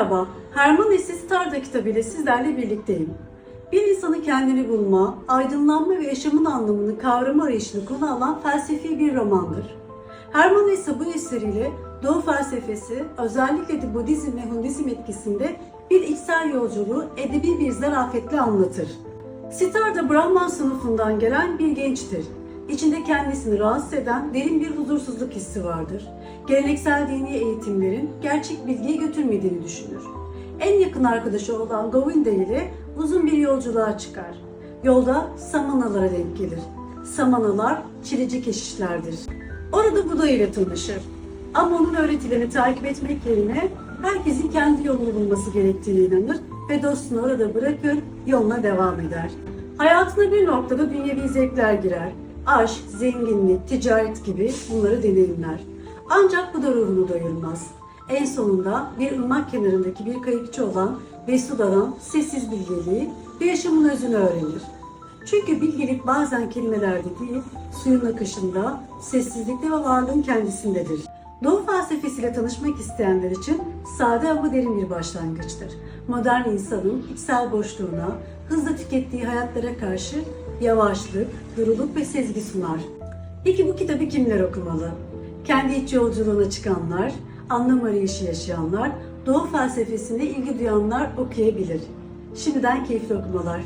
Merhaba, Herman Hesse Star'da kitabıyla sizlerle birlikteyim. Bir insanın kendini bulma, aydınlanma ve yaşamın anlamını kavrama arayışını konu alan felsefi bir romandır. Herman Hesse bu eseriyle Doğu felsefesi, özellikle de Budizm ve Hindizm etkisinde bir içsel yolculuğu edebi bir zarafetle anlatır. Siddhartha Brahman sınıfından gelen bir gençtir. İçinde kendisini rahatsız eden derin bir huzursuzluk hissi vardır. Geleneksel dini eğitimlerin gerçek bilgiye götürmediğini düşünür. En yakın arkadaşı olan Govinda ile uzun bir yolculuğa çıkar. Yolda Samanalara denk gelir. Samanalar çileci keşişlerdir. Orada Buda ile tanışır. Ama onun öğretilerini takip etmek yerine herkesin kendi yolunu bulması gerektiğine inanır ve dostunu orada bırakır, yoluna devam eder. Hayatına bir noktada dünyevi zevkler girer. Aşk, zenginlik, ticaret gibi bunları deneyimler. Ancak bu da ruhunu doyurmaz. En sonunda bir ırmak kenarındaki bir kayıkçı olan Vesuda'dan sessiz bilgeliği ve yaşamın özünü öğrenir. Çünkü bilgelik bazen kelimelerde değil, suyun akışında, sessizlikte ve varlığın kendisindedir. Doğu felsefesiyle tanışmak isteyenler için sade ama derin bir başlangıçtır. Modern insanın içsel boşluğuna, hızla tükettiği hayatlara karşı yavaşlık, duruluk ve sezgi sunar. Peki bu kitabı kimler okumalı? Kendi iç yolculuğuna çıkanlar, anlam arayışı yaşayanlar, Doğu felsefesine ilgi duyanlar okuyabilir. Şimdiden keyifli okumalar.